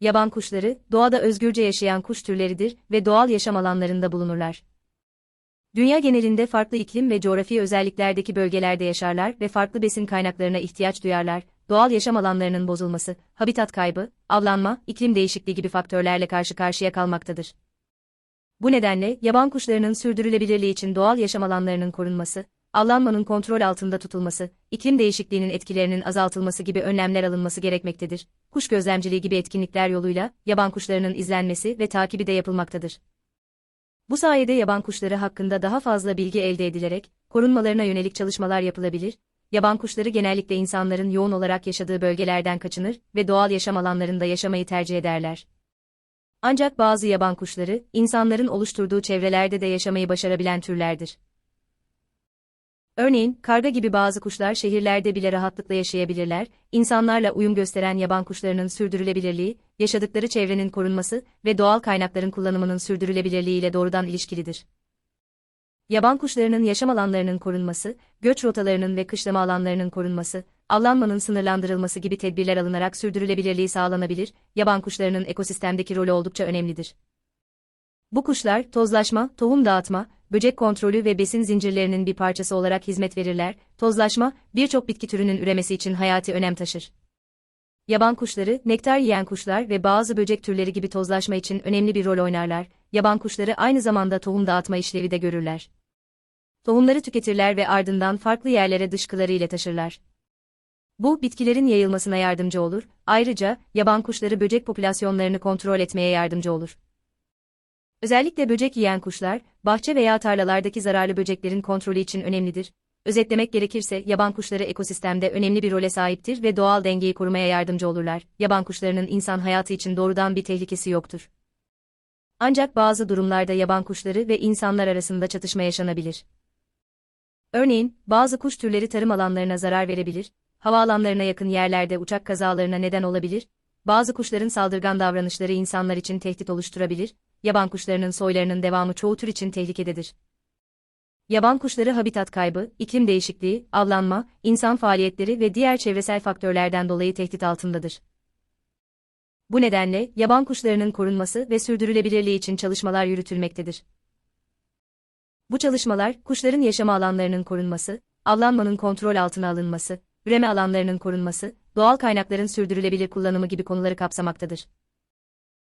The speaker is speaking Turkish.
Yaban kuşları, doğada özgürce yaşayan kuş türleridir ve doğal yaşam alanlarında bulunurlar. Dünya genelinde farklı iklim ve coğrafi özelliklerdeki bölgelerde yaşarlar ve farklı besin kaynaklarına ihtiyaç duyarlar. Doğal yaşam alanlarının bozulması, habitat kaybı, avlanma, iklim değişikliği gibi faktörlerle karşı karşıya kalmaktadır. Bu nedenle yaban kuşlarının sürdürülebilirliği için doğal yaşam alanlarının korunması, avlanmanın kontrol altında tutulması, iklim değişikliğinin etkilerinin azaltılması gibi önlemler alınması gerekmektedir. Kuş gözlemciliği gibi etkinlikler yoluyla yaban kuşlarının izlenmesi ve takibi de yapılmaktadır. Bu sayede yaban kuşları hakkında daha fazla bilgi elde edilerek korunmalarına yönelik çalışmalar yapılabilir. Yaban kuşları genellikle insanların yoğun olarak yaşadığı bölgelerden kaçınır ve doğal yaşam alanlarında yaşamayı tercih ederler. Ancak bazı yaban kuşları, insanların oluşturduğu çevrelerde de yaşamayı başarabilen türlerdir. Örneğin, karga gibi bazı kuşlar şehirlerde bile rahatlıkla yaşayabilirler, insanlarla uyum gösteren yaban kuşlarının sürdürülebilirliği, yaşadıkları çevrenin korunması ve doğal kaynakların kullanımının sürdürülebilirliği ile doğrudan ilişkilidir. Yaban kuşlarının yaşam alanlarının korunması, göç rotalarının ve kışlama alanlarının korunması, avlanmanın sınırlandırılması gibi tedbirler alınarak sürdürülebilirliği sağlanabilir, yaban kuşlarının ekosistemdeki rolü oldukça önemlidir. Bu kuşlar, tozlaşma, tohum dağıtma, böcek kontrolü ve besin zincirlerinin bir parçası olarak hizmet verirler, tozlaşma, birçok bitki türünün üremesi için hayati önem taşır. Yaban kuşları, nektar yiyen kuşlar ve bazı böcek türleri gibi tozlaşma için önemli bir rol oynarlar, yaban kuşları aynı zamanda tohum dağıtma işlevi de görürler. Tohumları tüketirler ve ardından farklı yerlere dışkıları ile taşırlar. Bu, bitkilerin yayılmasına yardımcı olur, ayrıca, yaban kuşları böcek popülasyonlarını kontrol etmeye yardımcı olur. Özellikle böcek yiyen kuşlar, bahçe veya tarlalardaki zararlı böceklerin kontrolü için önemlidir. Özetlemek gerekirse, yaban kuşları ekosistemde önemli bir role sahiptir ve doğal dengeyi korumaya yardımcı olurlar. Yaban kuşlarının insan hayatı için doğrudan bir tehlikesi yoktur. Ancak bazı durumlarda yaban kuşları ve insanlar arasında çatışma yaşanabilir. Örneğin, bazı kuş türleri tarım alanlarına zarar verebilir, havaalanlarına yakın yerlerde uçak kazalarına neden olabilir, bazı kuşların saldırgan davranışları insanlar için tehdit oluşturabilir, yaban kuşlarının soylarının devamı çoğu tür için tehlikededir. Yaban kuşları habitat kaybı, iklim değişikliği, avlanma, insan faaliyetleri ve diğer çevresel faktörlerden dolayı tehdit altındadır. Bu nedenle, yaban kuşlarının korunması ve sürdürülebilirliği için çalışmalar yürütülmektedir. Bu çalışmalar, kuşların yaşama alanlarının korunması, avlanmanın kontrol altına alınması, üreme alanlarının korunması, doğal kaynakların sürdürülebilir kullanımı gibi konuları kapsamaktadır.